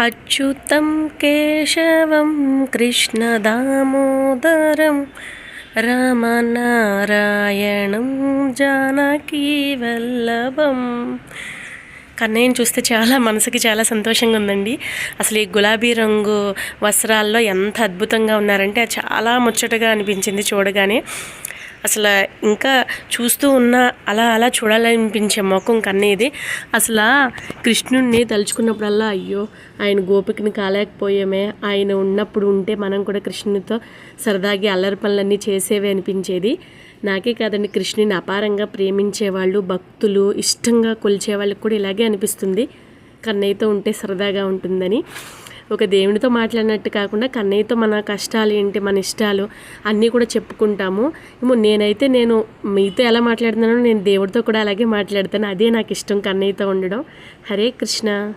అచ్యుతం కేశవం కృష్ణదామోదరం రామనారాయణం జానకీ వల్లభం కన్నయ్యని చూస్తే చాలా మనసుకి చాలా సంతోషంగా ఉందండి. అసలు ఈ గులాబీ రంగు వస్త్రాల్లో ఎంత అద్భుతంగా ఉన్నారంటే అది చాలా ముచ్చటగా అనిపించింది చూడగానే. అసలు ఇంకా చూస్తూ ఉన్న అలా అలా చూడాలనిపించే ముఖం కన్నయ్యది అసలు కృష్ణుణ్ణి కృష్ణుడిని తలుచుకున్నప్పుడల్లా అయ్యో ఆయన గోపికని కాలేకపోయామే. ఆయన ఉన్నప్పుడు ఉంటే మనం కూడా కృష్ణునితో సరదాగా అల్లరి పనులన్నీ చేసేవి అనిపించేది. నాకే కాదండి కృష్ణుని అపారంగా ప్రేమించేవాళ్ళు భక్తులు ఇష్టంగా కొలిచే వాళ్ళకి కూడా ఇలాగే అనిపిస్తుంది. కన్నయ్యతో ఉంటే సరదాగా ఉంటుందని. ఒక దేవునితో మాట్లాడినట్టు కాకుండా కన్నయ్యతో మన కష్టాలు ఏంటి మన ఇష్టాలు అన్నీ కూడా చెప్పుకుంటాము. ఏమో నేనైతే నేను మీతో ఎలా మాట్లాడుతున్నానో నేను దేవుడితో కూడా అలాగే మాట్లాడతాను. అదే నాకు ఇష్టం కన్నయ్యతో ఉండడం. హరే కృష్ణ.